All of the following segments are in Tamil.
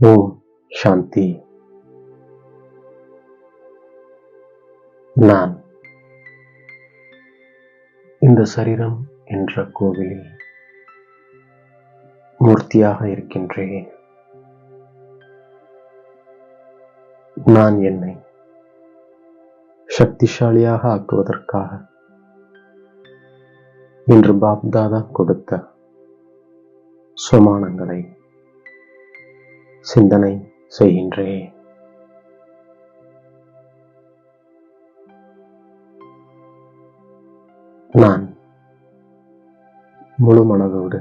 ஓம் சாந்தி. நான் இந்த சரீரம் என்ற கோவிலில் மூர்த்தியாக இருக்கின்றேன். நான் என்னை சக்திசாலியாக ஆக்குவதற்காக இன்று பாப்தாதா கொடுத்த சுமானங்களை சிந்தனை செய்கின்றேன் நான் முழு மனதோடு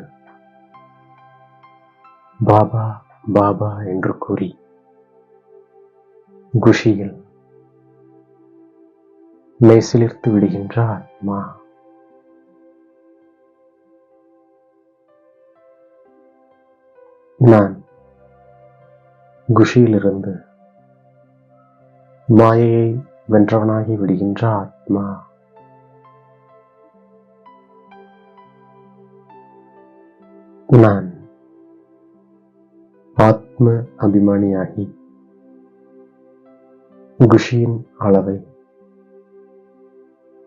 பாபா பாபா என்று கூறி குஷியில் மேசிலிர்த்து விடுகின்ற ஆத்மா நான் குஷியிலிருந்து. மாயையை வென்றவனாகி விடுகின்ற ஆத்மா. நான் ஆத்ம அபிமானியாகி குஷியின் அளவை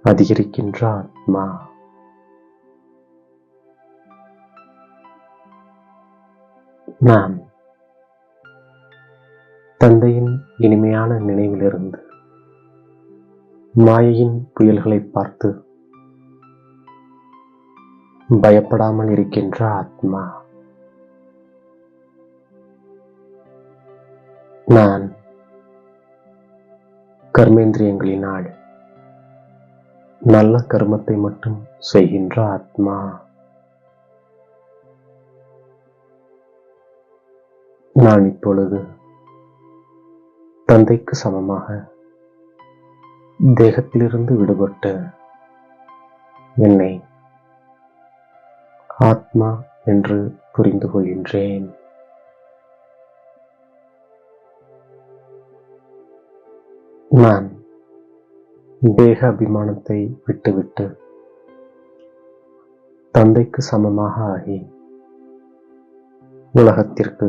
அதிகரிக்கின்ற ஆத்மா. நான் தந்தையின் இனிமையான நினைவிலிருந்து மாயையின் புயல்களை பார்த்து பயப்படாமல் இருக்கின்ற ஆத்மா நான் கர்மேந்திரியங்களினால் நல்ல கர்மத்தை மட்டும் செய்கின்ற ஆத்மா. நான் இப்பொழுது தந்தைக்கு சமமாக தேகத்திலிருந்து விடுபட்டு என்னை ஆத்மா என்று புரிந்து கொள்கின்றேன். நான் தேக அபிமானத்தை விட்டுவிட்டு தந்தைக்கு சமமாக ஆகி உலகத்திற்கு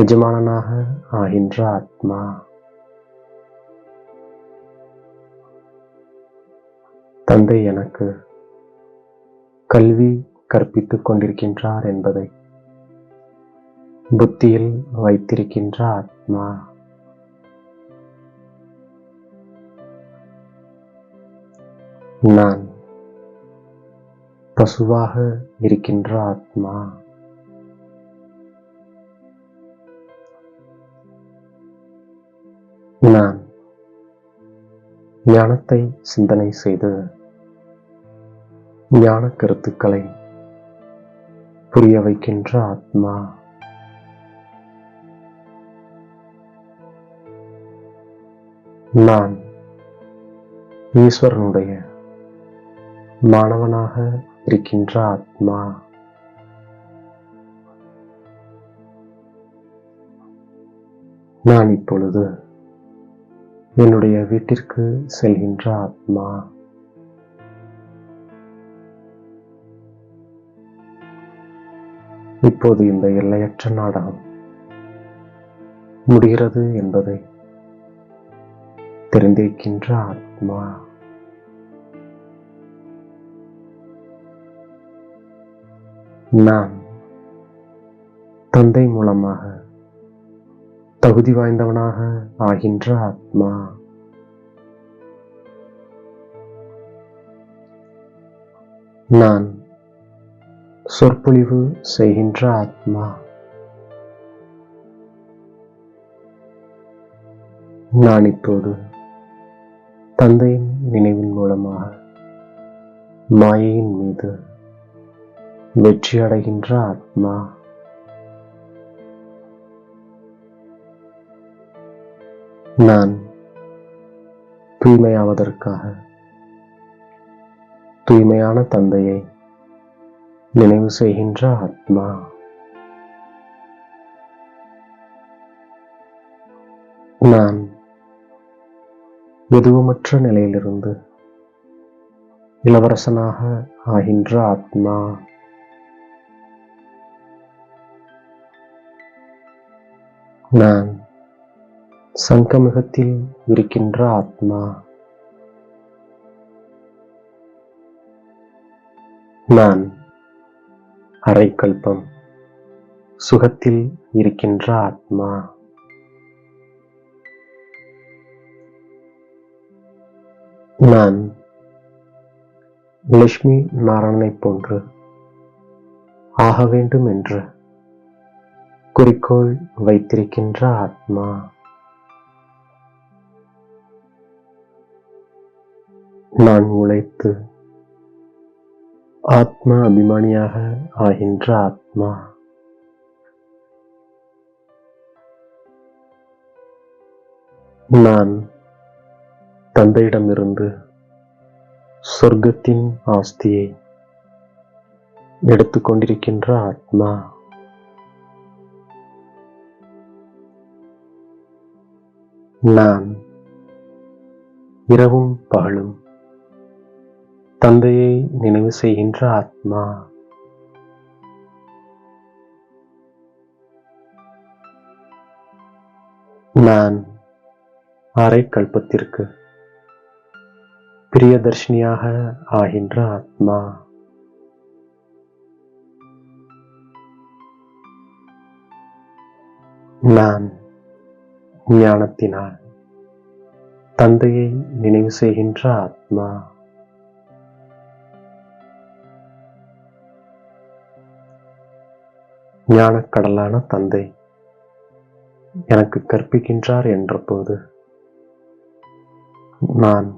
எஜமானனாக ஆகின்ற ஆத்மா. தந்தை எனக்கு கல்வி கற்பித்துக் கொண்டிருக்கின்றார் என்பதை புத்தியில் வைத்திருக்கின்ற ஆத்மா. நான் பசுவாக இருக்கின்ற ஆத்மா. நான் ஞானத்தை சிந்தனை செய்து ஞான கருத்துக்களை புரிய வைக்கின்ற ஆத்மா. நான் ஈஸ்வரனுடைய மாணவனாக இருக்கின்ற ஆத்மா. நான் இப்பொழுது என்னுடைய வீட்டிற்கு செல்கின்ற ஆத்மா. இப்போது இந்த எல்லையற்ற நாடகம் முடிகிறது என்பதை தெரிந்திருக்கின்ற ஆத்மா. நான் தந்தை மூலமாக தகுதி வாய்ந்தவனாக ஆகின்ற ஆத்மா. நான் சொற்பொழிவு செய்கின்ற ஆத்மா. நான் இப்போது தந்தையின் நினைவின் மூலமாக மாயையின் மீது வெற்றி அடைகின்ற ஆத்மா. நான் தூய்மையாவதற்காக தூய்மையான தந்தையை நினைவு செய்கின்ற ஆத்மா. நான் எதுவுமற்ற நிலையிலிருந்து இளவரசனாக ஆகின்ற ஆத்மா. நான் சங்கமிகத்தில் இருக்கின்ற ஆத்மா. நான் அரைக்கல்பம். சுகத்தில் இருக்கின்ற ஆத்மா. நான் லட்சுமி நாராயணனைப் போன்று ஆக வேண்டும் என்று குறிக்கோள் வைத்திருக்கின்ற ஆத்மா. நான் உழைத்து ஆத்மா அபிமானியாக ஆகின்ற ஆத்மா. நான் தந்தையிடமிருந்து சொர்க்கத்தின் ஆஸ்தியை எடுத்துக்கொண்டிருக்கின்ற ஆத்மா. நான் இரவும் பகலும் தந்தையை நினைவு செய்கின்ற ஆத்மா. நான் அரை கல்பத்திற்கு பிரியதர்ஷினியாக ஆகின்ற ஆத்மா. நான் ஞானத்தினால் தந்தையை நினைவு செய்கின்ற ஆத்மா. ஞானக்கடலான தந்தை எனக்கு கற்பிக்கின்றார் என்றபோது நான்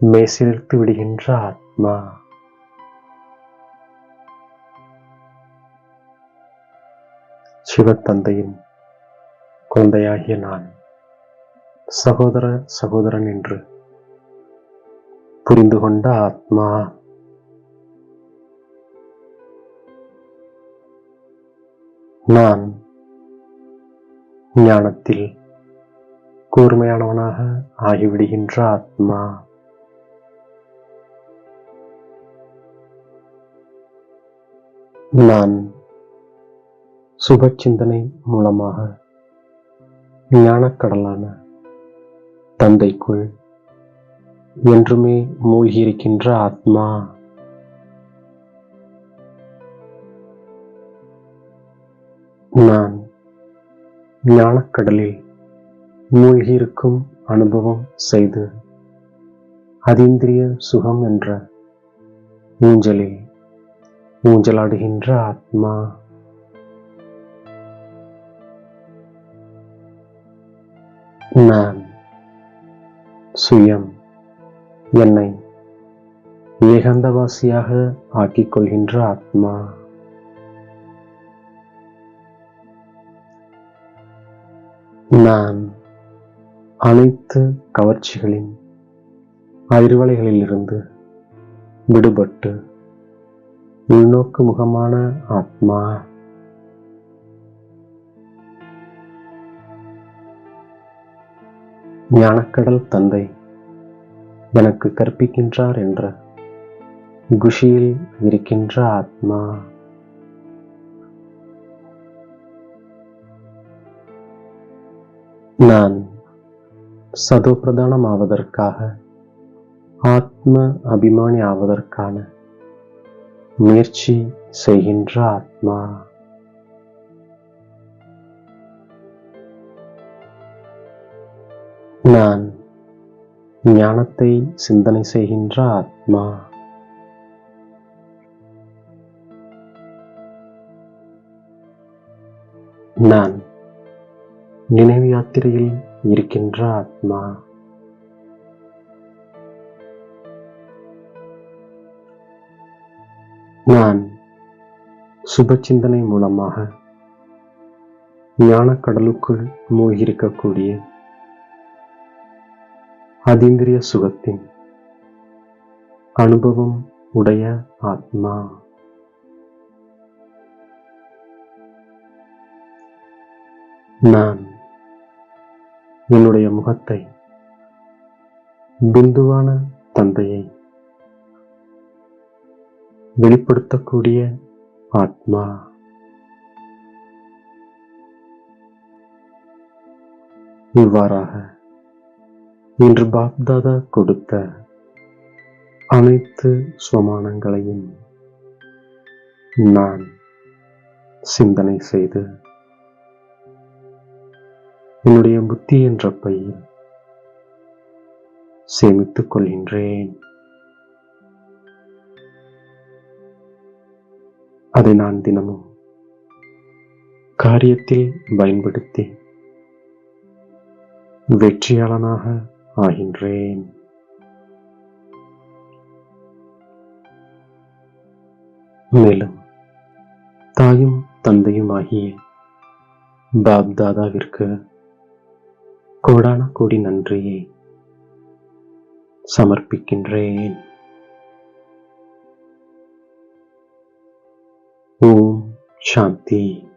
மெய்சிலிர்த்து விடுகின்ற ஆத்மா. சிவத்தந்தையின் குழந்தையாகிய நான் சகோதர சகோதரன் என்று புரிந்து கொண்ட ஆத்மா. நான் ஞானத்தில் கூர்மையானவனாக ஆகிவிடுகின்ற ஆத்மா. நான் சுப சிந்தனை மூலமாக ஞானக்கடலான தந்தைக்குள் என்றுமே மூழ்கியிருக்கின்ற ஆத்மா. நான் ஞானக்கடலில் மூழ்கியிருக்கும் அனுபவம் செய்து அதீந்திரிய சுகம் என்ற ஊஞ்சலில் ஊஞ்சலாடுகின்ற ஆத்மா. நான் சுயம் என்னை ஏகாந்தவாசியாக ஆக்கிக் கொள்கின்ற ஆத்மா. நான் அனைத்து கவர்ச்சிகளின் அதிர்வலைகளிலிருந்து விடுபட்டு உள்நோக்கு முகமான ஆத்மா ஞானக்கடல் தந்தை எனக்கு கற்பிக்கின்றார் என்ற குஷியில் இருக்கின்ற ஆத்மா நான் சதோபிரதானம் ஆவதற்காக ஆத்ம அபிமானி ஆவதற்கான முயற்சி செய்கின்ற ஆத்மா. நான் ஞானத்தை சிந்தனை செய்கின்ற ஆத்மா. நான் நினைவு யாத்திரையில் இருக்கின்ற ஆத்மா. நான் சுப சிந்தனை மூலமாக ஞானக்கடலுக்குள் மூழ்கியிருக்கக்கூடிய அதீந்திரிய சுகத்தின் அனுபவம் உடைய ஆத்மா. நான் என்னுடைய முகத்தை பிந்துவான தந்தையை வெளிப்படுத்தக்கூடிய ஆத்மா. இவ்வாறாக இன்று பாப்தாதா கொடுத்த அனைத்து சுவமானங்களையும் நான் சிந்தனை செய்து என்னுடைய புத்தி என்ற பையில் சேமித்துக் கொள்கின்றேன். அதை நான் தினமும் காரியத்தில் பயன்படுத்தி வெற்றியாளனாக ஆகின்றேன். மேலும் தாயும் தந்தையும் ஆகிய பாப்தாதாவிற்கு கோடான கோடி நன்றியை சமர்ப்பிக்கின்றேன். ஓம் சாந்தி.